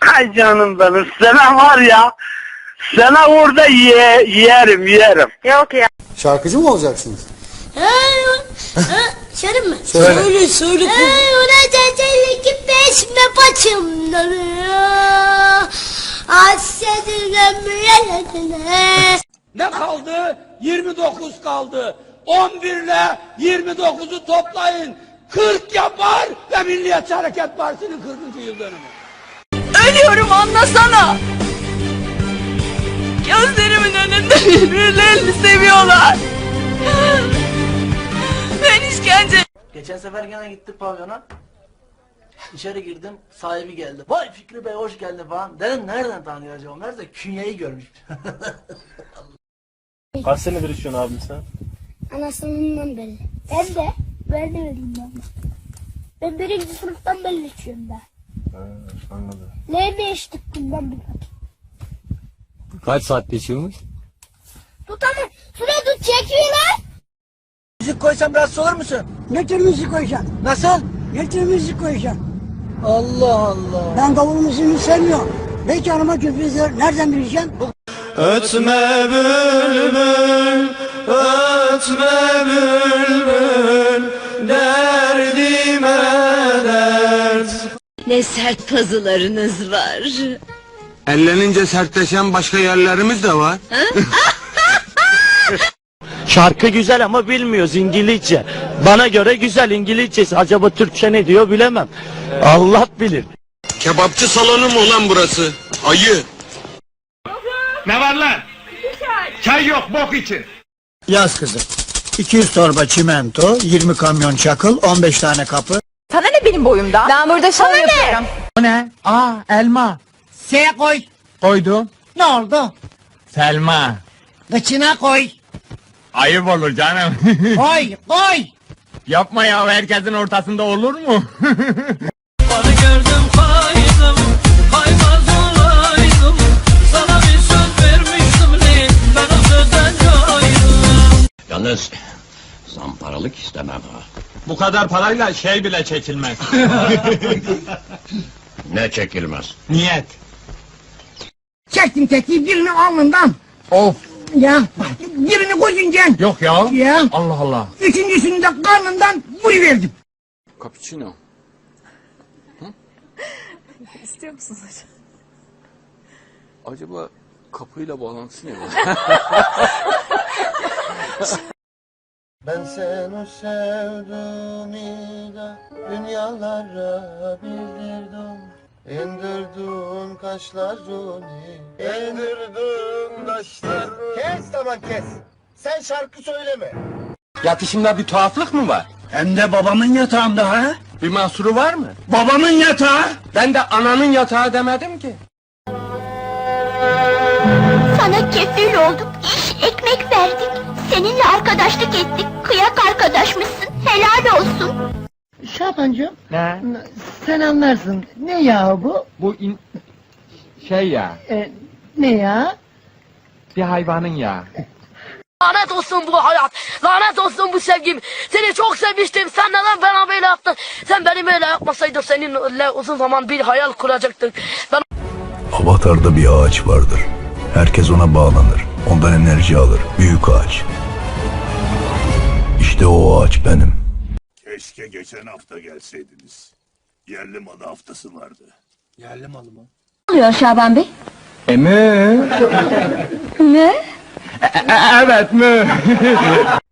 Ay canım benim sana var ya. Sana orada ye, yerim yerim. Yok ya. Şarkıcı mı olacaksınız? Şarım mı? Söyle. Söyle söyle. Ona ceceleki peşme paçımdan. Hasretin ömrüne. Ne kaldı? 29 kaldı. 11 ile 29'u toplayın. 40 yapar ve Milliyetçi Hareket Partisi'nin 40. yıl dönümü. Ölüyorum anlasana. Gözlerimin önünde birbirlerini seviyorlar. Ben işkence Geçen sefer gene gittik pavyona. İçeri girdim, sahibi geldi. Vay Fikri Bey hoş geldin falan. Dedim nereden tanıyor acaba? Nerede? Künyeyi görmüş. Kaç senedir içiyorsun abim sen? Anasından belli. Ben de ben de öyleyim ben. Ben birinci sınıftan belli içiyorum da. Anladım. Nerede içtik bundan bir Kaç saatte içiyormuş? Tut ama şuraya tut çekiyor lan. müzik koysam rahatsız olur musun? Getir müzik koyacağım. Nasıl? Getir müzik koyacağım. Allah Allah. Ben davul müziğini sevmiyorum. Belki hanıma küfür Nereden bileceğim? Ötme bülbül, ötme bülbül, Ne sert pazılarınız var. Ellenince sertleşen başka yerlerimiz de var. Şarkı güzel ama bilmiyoruz İngilizce. Bana göre güzel İngilizcesi. Acaba Türkçe ne diyor bilemem. Allah bilir. Kebapçı salonu mu lan burası? Ayı. Ne var lan? Çay yok bok için. Yaz kızım. 200 torba çimento, 20 kamyon çakıl, 15 tane kapı. Sana ne benim boyumda? Ben burada şov yapıyorum. O ne? Aa elma. S koy. Koydum. Ne oldu? Selma. Kıçına koy. Ayıp olur canım. Koy, koy. Yapma ya herkesin ortasında olur mu? Bana gördüm kaydım, kaymaz olaydım. Sana bir söz vermiştim ne? Ben o sözden caydım. Yalnız zamparalık istemem ha. Bu kadar parayla şey bile çekilmez. Ne çekilmez. Niyet. Çektim tetiği birini alnından. Of. Ya, birini gözünden. Yok ya. Ya, Allah Allah. üçüncüsünü de karnından verdim. Cappuccino. İstiyor musunuz hocam? Acaba kapıyla bağlantısı ne? Ben seni sevdim da dünyalara bildirdim. İndirdin kaşlarını, indirdin kaşlarını. Kes tamam kes. Sen şarkı söyleme. Yatışımda bir tuhaflık mı var? Hem de babamın yatağında ha? Bir mahsuru var mı? Babamın yatağı. Ben de ananın yatağı demedim ki. Sana kefil olduk, iş ekmek verdik. Seninle arkadaşlık ettik, kıyak arkadaşmışsın, helal olsun. Şapancığım, Ne? sen anlarsın. Ne ya bu? Bu in... şey ya. E, ne ya? Bir hayvanın ya. Lanet olsun bu hayat. Lanet olsun bu sevgim. Seni çok sevmiştim. Sen neden bana böyle yaptın? Sen beni böyle yapmasaydın seninle uzun zaman bir hayal kuracaktık. Ben Avatar'da bir ağaç vardır. Herkes ona bağlanır. Ondan enerji alır. Büyük ağaç. İşte o ağaç benim. Keşke geçen hafta gelseydiniz. Yerli malı haftası vardı. oluyor Şaban Bey? E mü? Ne? evet mü?